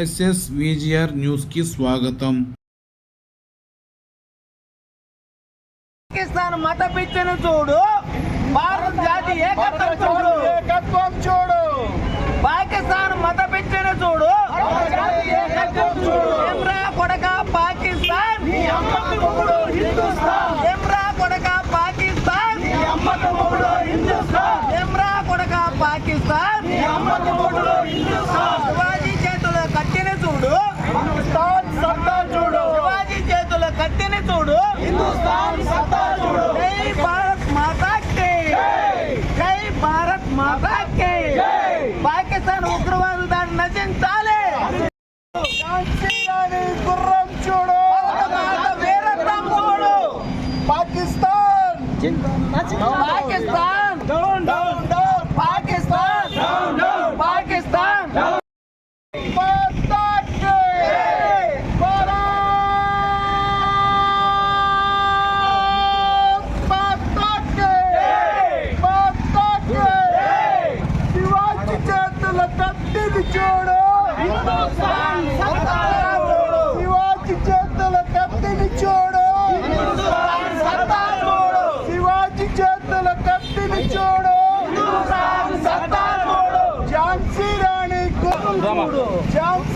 SS VGR న్యూస్కి స్వాగతం. పాకిస్తాన్ మత పిచ్చను చూడు. భారత జాతి ఏకత్వం చూడు. ఏకత్వం చూడు. పాకిస్తాన్ మత పిచ్చను చూడు ఏకత్వం చూడు. ఎమ్రా కొడక పాకిస్తాన్? హిందుస్థాన్. ఎమ్రా కొడక పాకిస్తాన్? హిందుస్థాన్. ఎమ్రా కొడక Pakistan? Pakistan. Pakistan. Down, down. জামা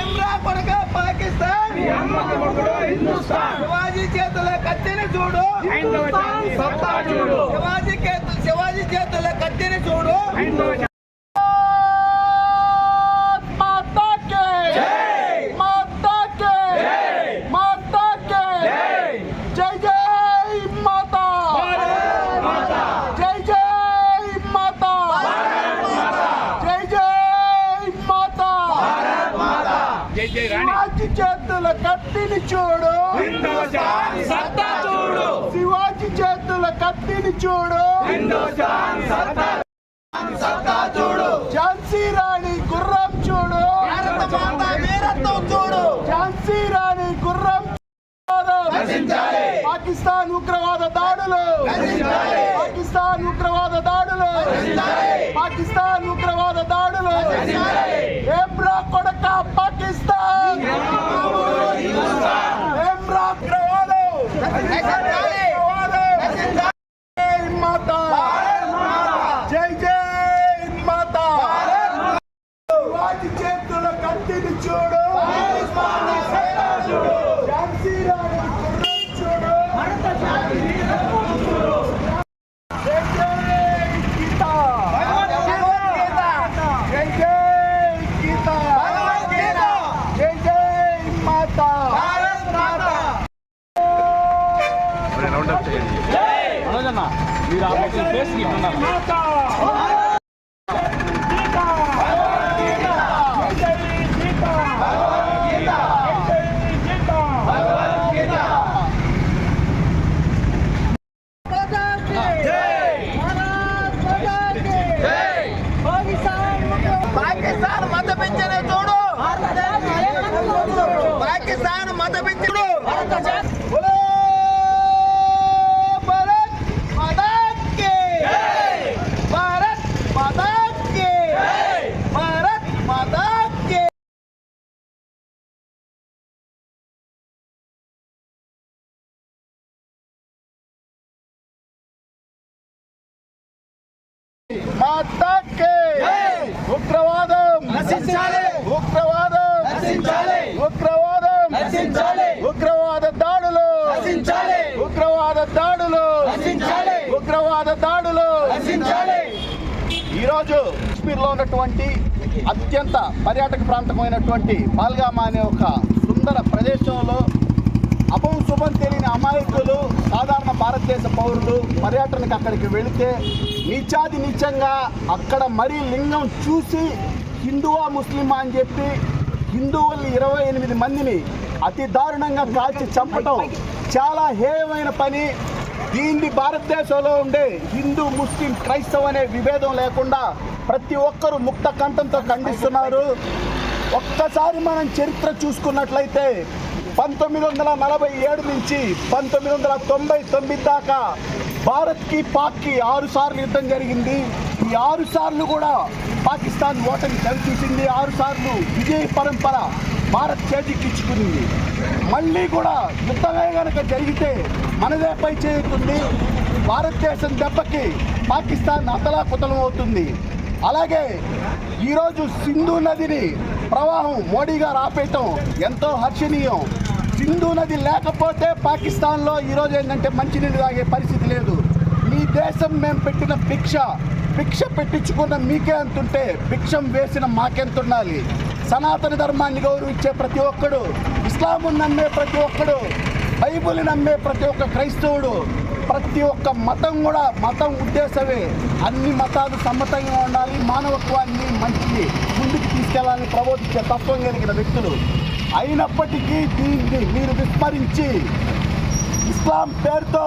ఏమ్రా కొడుక పాకిస్తాన్. శివాజీ చేతుల కత్తిని చూడు. శివాజీ చేతుల శివాజీ చేతుల కత్తిని చూడు. శివాజీ చేతుల కత్తిని చూడు. సత్తా చూడు. శివాజీ చేతుల కత్తిని చూడు. పాకిస్తాన్ ఉగ్రవాద దాడులు. పాకిస్తాన్ ఉగ్రవాద దాడులు. పాకిస్తాన్ ఉగ్రవాద దాడులు. ఏమ్రా కొడక పాకిస్తాన్? ఏమ్రా ఉగ్రవాదం? श्री राम की जय श्री ఉగ్రవాదం. ఉగ్రవాదం. ఉగ్రవాదం. ఉగ్రవాద దాడులు. ఉగ్రవాద దాడులు. ఉగ్రవాద దాడులు. ఈరోజు కాశ్మీర్లో ఉన్నటువంటి అత్యంత పర్యాటక ప్రాంతమైనటువంటి పాల్గామా అనే ఒక సుందర ప్రదేశంలో అభవ శుభం తెలియని అమాయకులు సాధారణ భారతదేశ పౌరులు పర్యటనకు అక్కడికి వెళితే నిత్యాది నిత్యంగా అక్కడ మరీ లింగం చూసి హిందువా ముస్లిమా అని చెప్పి హిందువులు ఇరవై ఎనిమిది మందిని అతి దారుణంగా కాల్చి చంపటం చాలా హేయమైన పని. దీన్ని భారతదేశంలో ఉండే హిందూ ముస్లిం క్రైస్తవ అనే విభేదం లేకుండా ప్రతి ఒక్కరూ ముక్త కంఠంతో ఖండిస్తున్నారు. ఒక్కసారి మనం చరిత్ర చూసుకున్నట్లయితే పంతొమ్మిది వందల నలభై ఏడు నుంచి పంతొమ్మిది వందల తొంభై తొమ్మిది దాకా భారత్కి పాక్కి ఆరు సార్లు యుద్ధం జరిగింది. ఈ ఆరు సార్లు కూడా పాకిస్తాన్ ఓటమి చవిచూసింది ఆరు సార్లు విజయ పరంపర భారత్ చేజిక్కించుకుంది మళ్ళీ కూడా యుద్ధమే కనుక జరిగితే మనదే పై చేయుతుంది భారతదేశం దెబ్బకి పాకిస్తాన్ అతలాకుతలం అవుతుంది అలాగే ఈరోజు సింధు నదిని ప్రవాహం మోడీ గారు ఆపేయటం ఎంతో హర్షణీయం. సింధు నది లేకపోతే పాకిస్తాన్లో ఈరోజు ఏంటంటే మంచినీళ్ళు తాగే పరిస్థితి లేదు. మీ దేశం మేము పెట్టిన భిక్ష భిక్ష పెట్టించుకున్న మీకే అంతుంటే భిక్షం వేసిన మాకెంత ఉండాలి? సనాతన ధర్మాన్ని గౌరవించే ప్రతి ఒక్కడు ఇస్లాము నమ్మే ప్రతి ఒక్కడు బైబుల్ నమ్మే ప్రతి ఒక్క క్రైస్తవుడు ప్రతి ఒక్క మతం కూడా మతం ఉద్దేశమే. అన్ని మతాలు సమ్మతంగా ఉండాలి మానవత్వాన్ని మంచిని ముందుకు తీసుకెళ్ళాలని ప్రబోధించే తత్వం కలిగిన వ్యక్తులు. అయినప్పటికీ దీన్ని మీరు విస్మరించి ఇస్లాం పేరుతో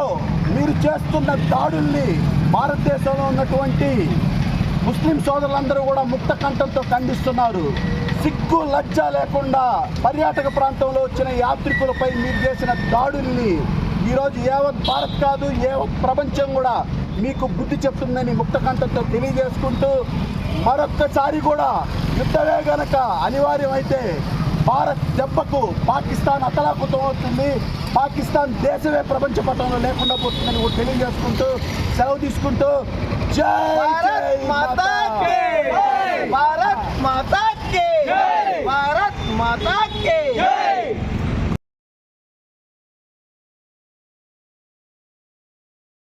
మీరు చేస్తున్న దాడుల్ని భారతదేశంలో ఉన్నటువంటి ముస్లిం సోదరులందరూ కూడా ముక్త కంఠంతో ఖండిస్తున్నారు. సిగ్గు లజ్జ లేకుండా పర్యాటక ప్రాంతంలో వచ్చిన యాత్రికులపై మీరు చేసిన దాడుల్ని ఈరోజు యావత్ భారత్ కాదు యావత్ ప్రపంచం కూడా మీకు బుద్ధి చెప్తుందని ముక్త కంఠంతో తెలియజేసుకుంటూ మరొక్కసారి కూడా యుద్ధమే గనక అనివార్యమైతే భారత్ దెబ్బకు పాకిస్తాన్ అతలాకుతం అవుతుంది. పాకిస్తాన్ దేశమే ప్రపంచ పటంలో లేకుండా పోతుందని కూడా తెలియజేసుకుంటూ సెలవు తీసుకుంటూ జై మాతా. భారత్ మాతా కే! భారత్ మాతా కే!